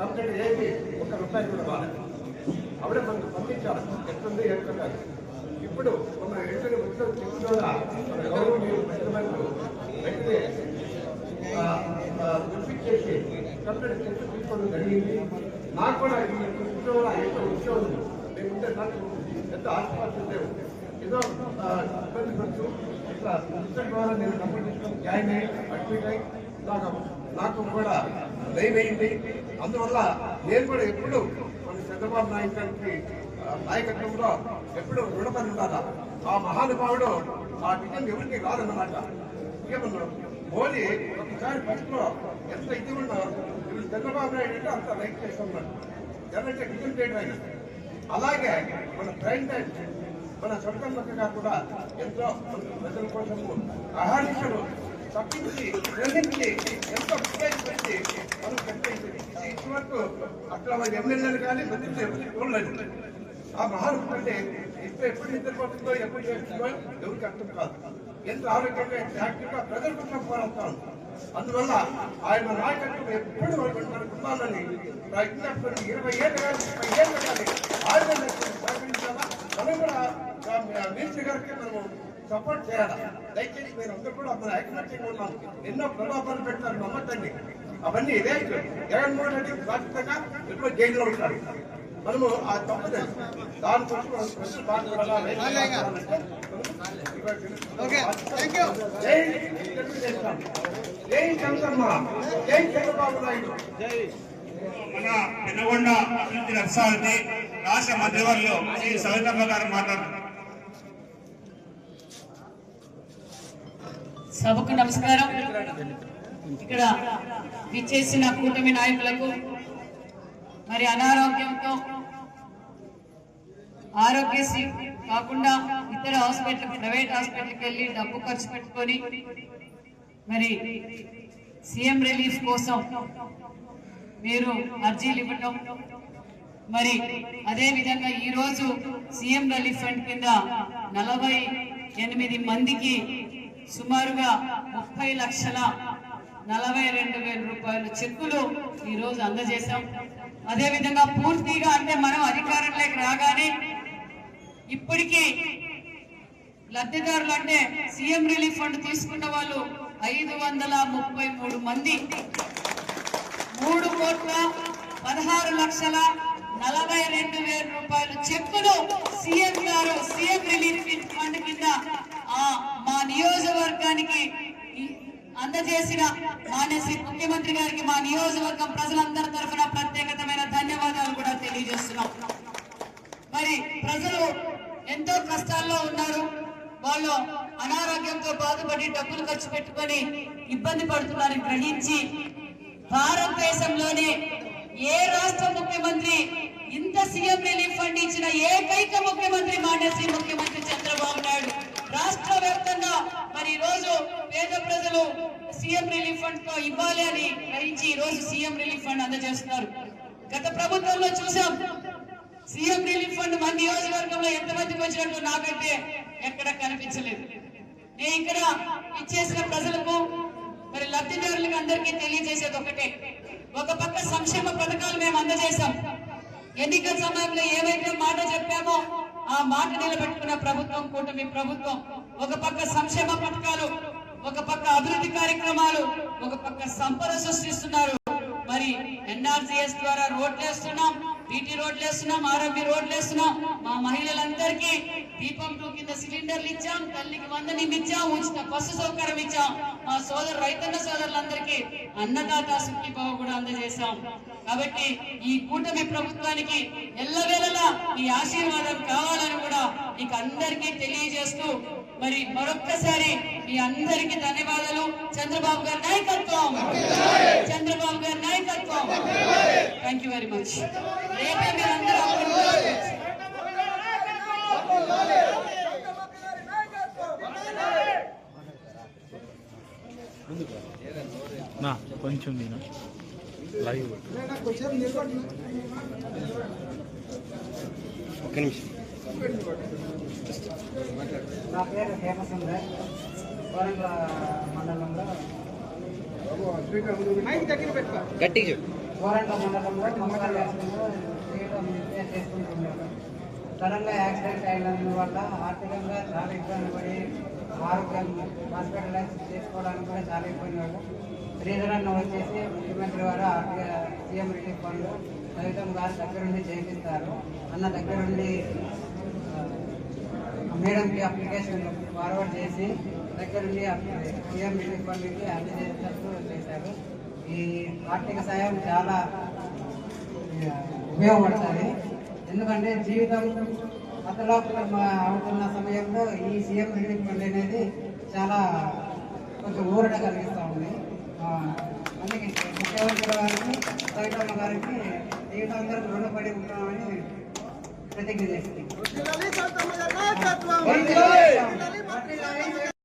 ఇక్కడ ఏది ఒక రూపాయి కూడా రాలేదు ఆవిడ మనకు పంపించాలి ఎట్లుంది ఏంటంటే ఇప్పుడు మన ఎక్కడ వచ్చిన చెక్కు ద్వారా మన గౌరవనీయులు పెద్దలకు వెంటనే పంపించేసి కంప్లీట్ చెక్కు తీసుకోవడం జరిగింది నాకు కూడా ఈ ఉద్యోగం ఎంత ఉద్యోగం లేకుంటే నాకు ఎంత ఆశపాట్లు లేవు ఏదో ఇబ్బంది పడుతూ ఇట్లా ద్వారా నేను డబ్బులు జాయిన్ అయ్యి అడ్మిట్ అయ్యి నాకు నాకు కూడా లైవ్ అందువల్ల నేను కూడా ఎప్పుడు మన చంద్రబాబు నాయుడు గారికి నాయకత్వంలో ఎప్పుడు రుణపడి ఉండాలా ఆ మహానుభావుడు ఆ విజయం ఎవరికి రాదన్నమాట. ఏమన్నా మోడీ ఒకసారి ఫస్ట్లో ఎంత ఇది ఉన్నా ఇప్పుడు చంద్రబాబు నాయుడు అంటే అంత లైక్ చేస్తున్నాడు. ఎవరంటే విజయం చేయడం ఆయన అలాగే మన ప్రెసిడెంట్ మన సొంతమ్మగా కూడా ఎంతో మన ప్రజల కోసము అహర్నిశలు తప్పించి గ్రహించి ఎంతో ప్రయత్నించి మనం కనిపించింది ఇప్పటివరకు అట్లా ఎమ్మెల్యేలు కానీ మంత్రులు ఎవరికి చూడలేదు ఆ మహానుభుడు అంటే ఇప్పుడు ఎప్పుడు నిద్రపోతుందో ఎప్పుడు చేస్తుందో ఎవరికి అర్థం కాదు ఎంత ఆరోగ్యంగా ఎంత యాక్టివ్గా ప్రజల కోసం పోరాడతాం అందువల్ల ఆయన నాయకత్వం ఎప్పుడు మనకు ఉండాలని ప్రయత్నించుకొని ఇరవై ఏళ్ళు కానీ ముప్పై ఏళ్ళు కానీ ఆయన సహకరించాలా మనం కూడా మినిస్టర్ గారికి మనము సపోర్ట్ చేయాలి? దయచేసి మీరు అందరూ కూడా మన ఐక్యమత్యంగా ఉన్నాం ఎన్నో ప్రలోభాలు పెడతారు నమ్మద్దండి. అవన్నీ ఇదే జగన్మోహన్ రెడ్డి బాధ్యతగా ఎప్పుడో జైల్లో ఉంటారు. మనము ఆ తప్పదు. దాని బాధపడాలా జై చంద్రమ్మ. జై చంద్రబాబు నాయుడు. మన పెనగొండ అభివృద్ధి నర్సావతి రాష్ట్ర మధ్యవర్యులు శ్రీ సవితమ్మ గారు మాట్లాడుతున్నారు. సభకు నమస్కారం. ఇక్కడ విచ్చేసిన కూటమి నాయకులకు మరి అనారోగ్యంతో ఆరోగ్యశ్రీ కాకుండా ఇతర హాస్పిటల్ ప్రైవేట్ హాస్పిటల్కి వెళ్ళి డబ్బు ఖర్చు పెట్టుకొని మరి సీఎం రిలీఫ్ కోసం మీరు అర్జీలు ఇవ్వటం మరి అదే విధంగా ఈరోజు సీఎం రిలీఫ్ ఫండ్ కింద నలభై ఎనిమిది మందికి సుమారుగా ముప్పై లక్షల నలభై రెండు వేల రూపాయల చెక్కులు ఈ రోజు అందజేశాం. అదేవిధంగా పూర్తిగా అంటే మనం అధికారంలోకి రాగానే ఇప్పటికీ లబ్ధిదారులు అంటే సీఎం రిలీఫ్ ఫండ్ తీసుకున్న వాళ్ళు ఐదు వందల ముప్పై మూడు మంది. మూడు కోట్ల పదహారు లక్షల నలభై రెండు వేల రూపాయల చెక్కులు సీఎం రిలీఫ్ ఫండ్ కింద ఆ మా నియోజకవర్గానికి అందజేసిన మాన్య ముఖ్యమంత్రి గారికి మా నియోజకవర్గం ప్రజలందరి తరఫున ప్రత్యేకతమైన ధన్యవాదాలు కూడా తెలియజేస్తున్నాం. మరి ప్రజలు ఎంతో కష్టాల్లో ఉన్నారు. వాళ్ళు అనారోగ్యంతో బాధపడి డబ్బులు ఖర్చు పెట్టుకొని ఇబ్బంది పడుతున్నారని గ్రహించి భారతదేశంలోనే ఏ రాష్ట్ర ముఖ్యమంత్రి ఇంత సీఎం రిలీఫ్ ఫండ్ ఇచ్చిన ఏకైక ముఖ్యమంత్రి మాన్యశ్రీ ముఖ్యమంత్రి చంద్రబాబు నాయుడు. రాష్ట్ర వ్యాప్తంగా మరి ఈ రోజు పేద ప్రజలు సీఎం రిలీఫ్ ఫండ్ ఇవ్వాలి అని గ్రహించి ఈ రోజు సీఎం రిలీఫ్ ఫండ్ అందజేస్తున్నారు. గత ప్రభుత్వంలో చూసాం సీఎం రిలీఫ్ ఫండ్ మన నియోజకవర్గంలో ఎంతమందికి వచ్చినట్టు నాకైతే ఎక్కడ కనిపించలేదు. నేను ఇక్కడ ఇచ్చేసిన ప్రజలకు మరి లబ్ధిదారులకు అందరికీ తెలియజేసేది ఒకటే. ఒక పక్క సంక్షేమ పథకాలు మేము అందజేశాం. ఎన్నికల సమయంలో ఏవైతే మాట చెప్పామో ఆ మాట నిలబెట్టుకున్న ప్రభుత్వం కూటమి ప్రభుత్వం ఒక పక్క సంక్షేమ పథకాలు ఒక పక్క అభివృద్ధి కార్యక్రమాలు ఒక పక్క సంపద సృష్టిస్తున్నారు. మరి ఎన్ఆర్జీఎస్ ద్వారా రోడ్లు వేస్తున్నాం బీటీ రోడ్లు వేస్తున్నాం ఆరోగ్య రోడ్లు వేస్తున్నాం. మా మహిళలందరికీ దీపం టూ కింద సిలిండర్లు ఇచ్చాం తల్లికి వందనం ఇచ్చాం ఉచిత బస్సు సౌకర్యం ఇచ్చాం. మా సోదరు రైతన్న సోదరులందరికీ అన్నదాత సుఖీభావ కూడా అందజేశాం. కాబట్టి ఈ కూటమి ప్రభుత్వానికి ఎల్లవేళలా ఈ ఆశీర్వాదం కావాలని కూడా మీకు అందరికీ తెలియజేస్తూ మరి మరొక్కసారి మీ అందరికీ ధన్యవాదాలు. చంద్రబాబు గారి నాయకత్వం. చంద్రబాబు గారి నాయకత్వం. థ్యాంక్ యూ వెరీ మచ్ రేపే మీరందరూ. నా కొంచెం నేను లైవ్. ఒక్క నిమిషం. నా పేరు హేమసుందర్ వరంగల్ మండలంలో గట్టిగా చెప్పు మండలంలో మంగళ వ్యాసంలో చేయడం చేసుకుంటున్నారు సడన్గా యాక్సిడెంట్ అయినందువల్ల ఆర్థికంగా చాలా ఇబ్బంది పడి ఆరోగ్యం హాస్పిటలైజ్ చేసుకోవడానికి కూడా చాలా ఇబ్బంది పడ్డాం రీజన్ వచ్చేసి ముఖ్యమంత్రి వారు ఆర్థిక సీఎం రిలీఫ్ ఫండ్ సవితం గారు దగ్గరుండి చేపిస్తారు అన్న దగ్గరుండి మేడంకి అప్లికేషన్ ఫార్వర్డ్ చేసి దగ్గరుండి సీఎం రిలీఫ్ ఫండ్కి అందజేసేటట్టు చేశారు. ఈ ఆర్థిక సాయం చాలా ఉపయోగపడుతుంది. ఎందుకంటే జీవితం అతలోపల అవుతున్న సమయంలో ఈ సీఎం రిలీఫ్ ఫండ్ అనేది చాలా కొంచెం ఊరట కలిగిస్తూ ఉంది. అందుకే ముఖ్యమంత్రి గారికి సైతమ్మ గారికి జీవితాంతరం రుణపడి ఉంటామని ప్రతిజ్ఞ చేస్తుంది.